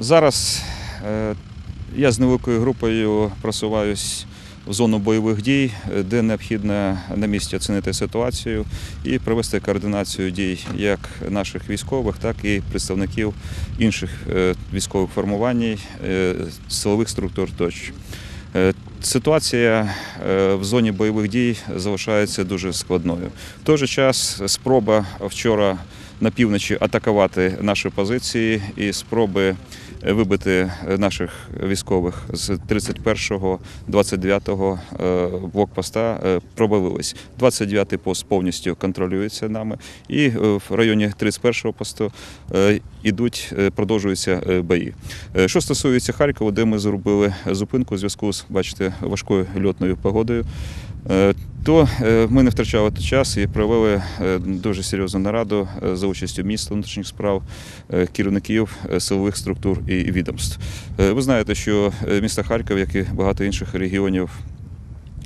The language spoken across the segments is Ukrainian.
Зараз е, я з невеликою групою просуваюсь в зону бойових дій, де необхідно на місці оцінити ситуацію і провести координацію дій як наших військових, так і представників інших е, військових формувань, е, силових структур тощо. Ситуація в зоні бойових дій залишається дуже складною. В той же час спроба вчора на півночі атакувати наші позиції і спроби вибити наших військових з 31-го, 29-го е, блокпоста е, провалились. 29-й пост повністю контролюється нами, і е, в районі 31-го посту е, ідуть, е, продовжуються е, бої. Е, Що стосується Харкова, де ми зробили зупинку у зв'язку з бачите важкою льотною погодою. Е, То е, ми не втрачали час і провели е, дуже серйозну нараду за участю міністра внутрішніх справ, керівників силових структур і відомств. Ви знаєте, що місто Харків, як і багато інших регіонів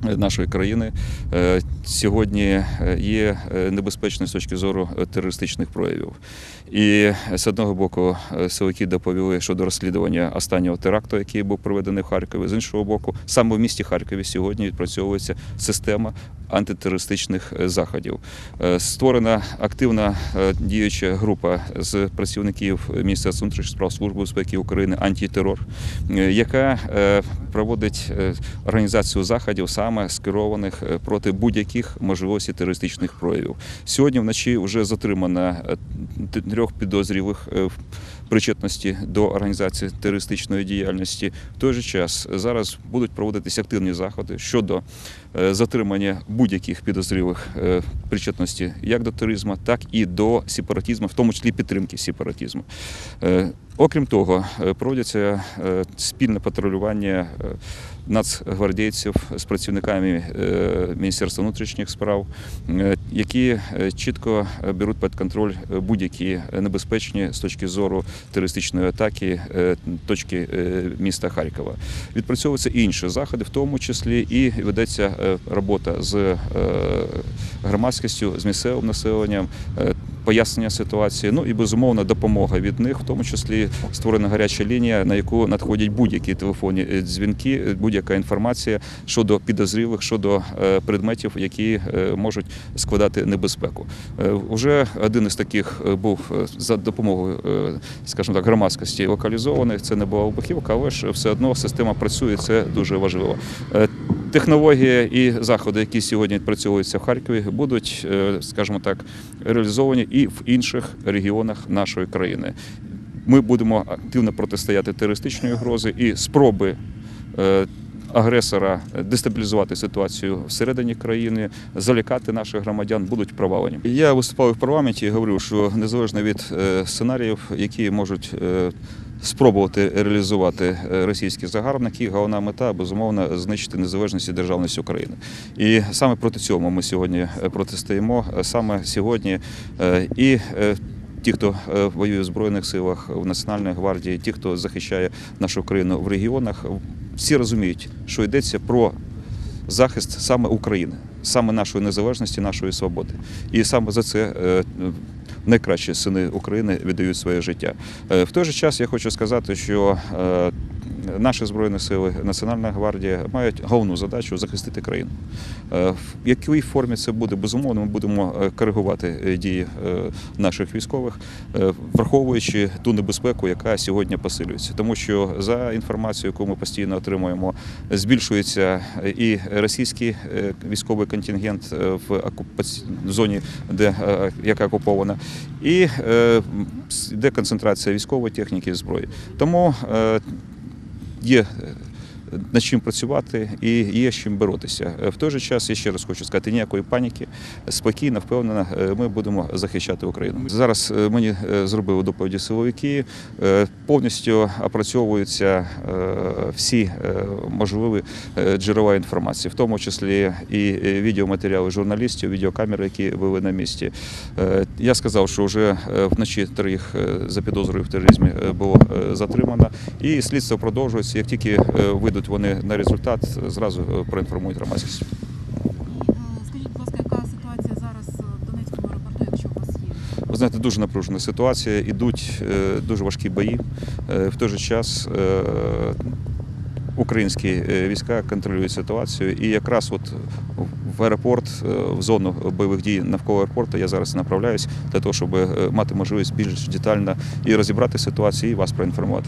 нашої країни, е, сьогодні е, є е, небезпечною з точки зору терористичних проявів. І з одного боку силовики доповіли щодо розслідування останнього теракту, який був проведений в Харкові. З іншого боку, саме в місті Харкові сьогодні відпрацьовується система антитерористичних е, заходів. Е, Створена активна е, діюча група з працівників Міністерства внутрішніх справ Служби безпеки України антитерор, яка проводить організацію заходів саме скерованих проти будь-яких можливостей терористичних проявів. Сьогодні вночі вже затримано трьох підозрілих причетності до організації терористичної діяльності. В той же час зараз будуть проводитися активні заходи щодо затримання будь-яких підозрілих е, причетності як до тероризму, так і до сепаратизму, в тому числі підтримки сепаратизму. Окрім того, е, проводяться е, спільне патрулювання е, нацгвардійців з працівниками Міністерства внутрішніх справ, які чітко беруть під контроль будь-які небезпечні з точки зору терористичної атаки точки міста Харкова. Відпрацьовуються інші заходи, в тому числі і ведеться робота з громадськістю, з місцевим населенням. Пояснення ситуації, ну і безумовно допомога від них, в тому числі створена гаряча лінія, на яку надходять будь-які телефонні е, дзвінки, е, будь-яка інформація щодо підозрілих, щодо е, предметів, які можуть складати небезпеку. Уже один із таких був за допомогою, скажімо так, громадськості локалізований. Це не була вибухівка, але ж все одно система працює. Це дуже важливо. Технологія і заходи, які сьогодні відпрацьовуються в Харкові, будуть, е, скажімо так, реалізовані і в інших регіонах нашої країни. Ми будемо активно протистояти терористичної грози і спроби. е, Агресора дестабілізувати ситуацію всередині країни, залякати наших громадян будуть провалені. Я виступав в парламенті і говорив, що незалежно від е, сценаріїв, які можуть спробувати реалізувати е, російські загарбники, головна мета безумовно знищити незалежність і державність України. І саме проти цього ми сьогодні е, протистоїмо. Е, Саме сьогодні і Ті, хто воює в збройних силах в Національній гвардії, ті, хто захищає нашу країну в регіонах, всі розуміють, що йдеться про захист саме України, саме нашої незалежності, нашої свободи. І саме за це найкращі сини України віддають своє життя. Е, В той же час я хочу сказати, що е, наші збройні сили, Національна гвардія мають головну задачу захистити країну. Е, В якій формі це буде, безумовно, ми будемо е, коригувати е, дії наших військових, враховуючи ту небезпеку, яка сьогодні посилюється. Тому що за інформацією, яку ми постійно отримуємо, збільшується і російський військовий контингент в окупаці- зоні, де яка окупована, і е, йде концентрація військової техніки і зброї. Тому є е, над чим працювати і є з чим боротися. Е, В той же час я ще раз хочу сказати, ніякої паніки, спокійно, впевнено, е, ми будемо захищати Україну. Зараз е, мені зробили доповіді силовики, повністю опрацьовуються всі можливі джерела інформації, в тому числі і відеоматеріали журналістів, відеокамери, які були на місці. Я сказав, що вже вночі трьох за підозрою в тероризмі було затримано, і слідство продовжується. Як тільки е, вийдуть вони на результат, зразу е, проінформують громадськість. Е, Скажіть, будь ласка, яка ситуація зараз в Донецькому аеропорту, якщо у вас є? Ви знаєте, дуже напружена ситуація, ідуть е, дуже важкі бої. В той же час українські війська контролюють ситуацію. І якраз от в аеропорт, в зону бойових дій навколо аеропорту я зараз направляюсь для того, щоб мати можливість більш детально і розібрати ситуацію, і вас проінформувати.